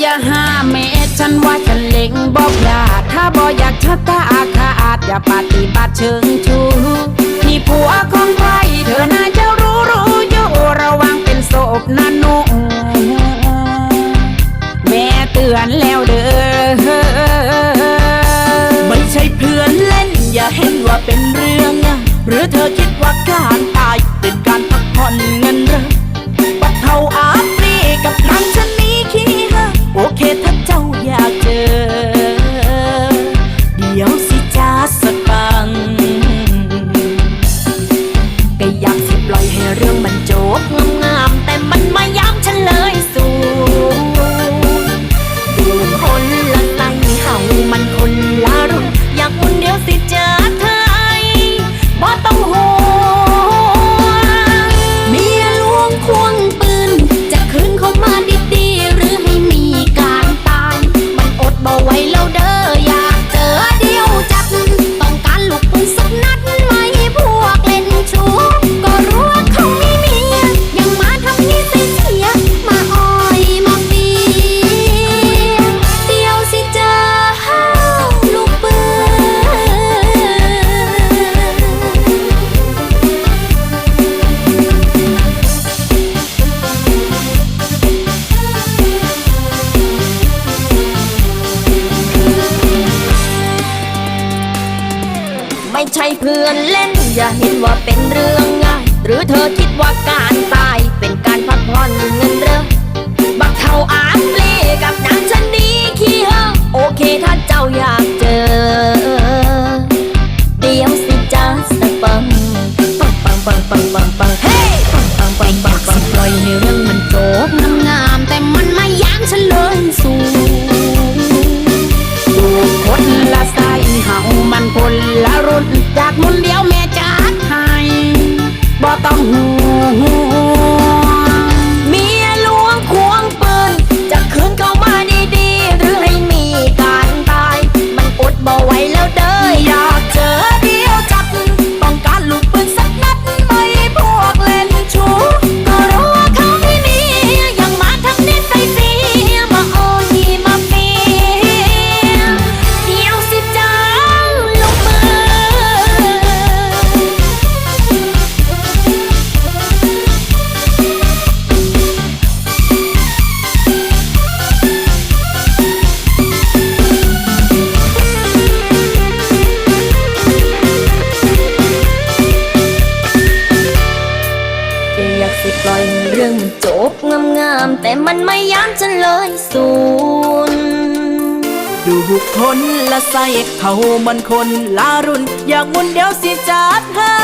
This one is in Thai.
อย่าห้าเมตรฉันว่าฉันเล็งบอกพลาถ้าบออยากชะตาอาฆาตอย่าปฏิบัติเชิงชูนี่ผัวของใครเธอน่าจะรู้รู้อยู่ระวังเป็นศพนะหนุ่แม่เตือนแล้วเด้อไม่ใช่เพื่อนเล่น อย่าเห็นว่าเป็นเรื่อง หรือเธอคิดว่าการตายเป็นการพักผ่อน ไม่ใช่เพื่อนเล่น อย่าเห็นว่าเป็นเรื่องง่าย หรือเธอคิดว่าการตายเป็นการพักผ่อนเงินเรือบักเท่าอาบเปลกับนางชนีขี้เฮอโอเคถ้าเจ้าอยากเจอเดี๋ยวสิจ้าสปังปังปังปังปังปัง บ่ จนเลยสูนดูคนละใส่เขามันคนละรุ่น อยากมุนเดียวสิจัดให้